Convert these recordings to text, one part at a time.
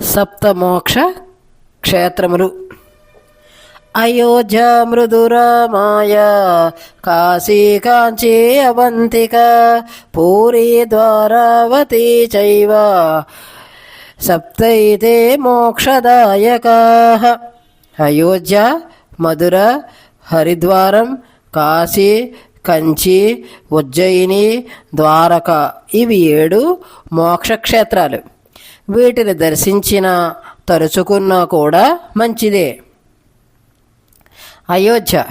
సప్తమోక్ష క్షేత్రములు. అయోధ్య మృదురామాయ కాశీ కాంచీ అవంతిక పూరీ ద్వారావతి చైవ సప్తైతే మోక్షదాయకా. అయోధ్య మధుర హరిద్వారం కాశీ కంచి ఉజ్జయిని ద్వారక ఇవి ఏడు మోక్షక్షేత్రాలు. వీటిని దర్శించినా తరుచుకున్నా కూడా మంచిదే. అయోధ్య.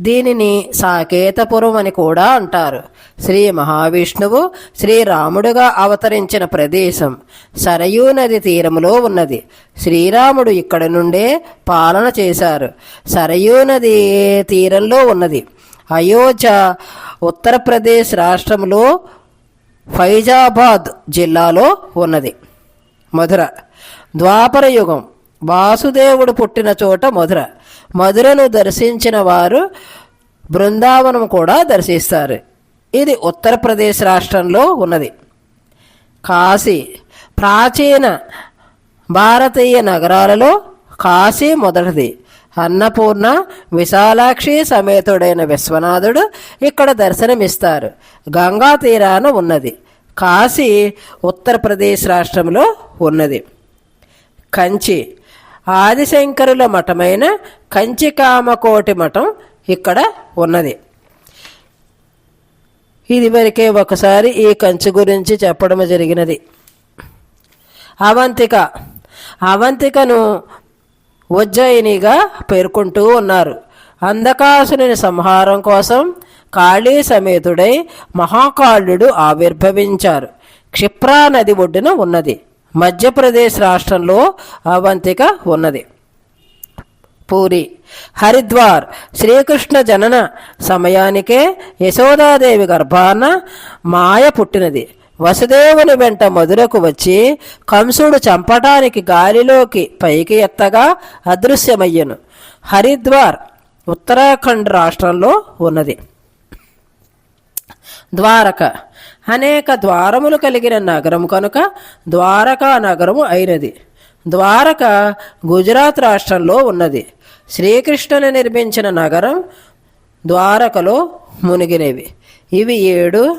దీనిని సాకేతపురం అని కూడా అంటారు. శ్రీ మహావిష్ణువు శ్రీరాముడుగా అవతరించిన ప్రదేశం సరయూ నది తీరములో ఉన్నది. శ్రీరాముడు ఇక్కడ నుండే పాలన చేశారు. సరయూ నది తీరంలో ఉన్నది. అయోధ్య ఉత్తరప్రదేశ్ రాష్ట్రంలో ఫైజాబాద్ జిల్లాలో ఉన్నది. మధుర. ద్వాపర యుగం. వాసుదేవుడు పుట్టిన చోట మధుర. మధురను దర్శించిన వారు బృందావనం కూడా దర్శిస్తారు. ఇది ఉత్తరప్రదేశ్ రాష్ట్రంలో ఉన్నది. కాశీ. ప్రాచీన భారతీయ నగరాలలో కాశీ మొదటిది. అన్నపూర్ణ విశాలాక్షి సమేతుడైన విశ్వనాథుడు ఇక్కడ దర్శనమిస్తారు. గంగా తీరాన ఉన్నది. కాశీ ఉత్తరప్రదేశ్ రాష్ట్రంలో ఉన్నది. కంచి ఆదిశంకరుల మఠమైన కంచికామకోటి మఠం ఇక్కడ ఉన్నది. ఇది వరకే ఒకసారి ఈ కంచి గురించి చెప్పడం జరిగినది. అవంతిక అవంతికను ఉజ్జయినిగా పేర్కొంటూ ఉన్నారు. అంధకాసుని సంహారం కోసం కాళీ సమేతుడై మహాకాళుడు ఆవిర్భవించారు. క్షిప్రా నది ఒడ్డున ఉన్నది. మధ్యప్రదేశ్ రాష్ట్రంలో అవంతిక ఉన్నది. పూరి హరిద్వార్ శ్రీకృష్ణ జనన సమయానికే యశోదాదేవి గర్భాన మాయ పుట్టినది. వసుదేవుని వెంట మధురకు వచ్చి కంసుడు చంపటానికి గాలిలోకి పైకి ఎత్తగా అదృశ్యమయ్యను. హరిద్వార్ ఉత్తరాఖండ్ రాష్ట్రంలో ఉన్నది. ద్వారక. అనేక ద్వారములు కలిగిన నగరం కనుక ద్వారకా నగరము అయినది. ద్వారక గుజరాత్ రాష్ట్రంలో ఉన్నది. శ్రీకృష్ణుని నిర్మించిన నగరం ద్వారకలో మునిగినవి. ఇవి ఏడు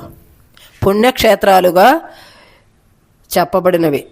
పుణ్యక్షేత్రాలుగా చెప్పబడినవి.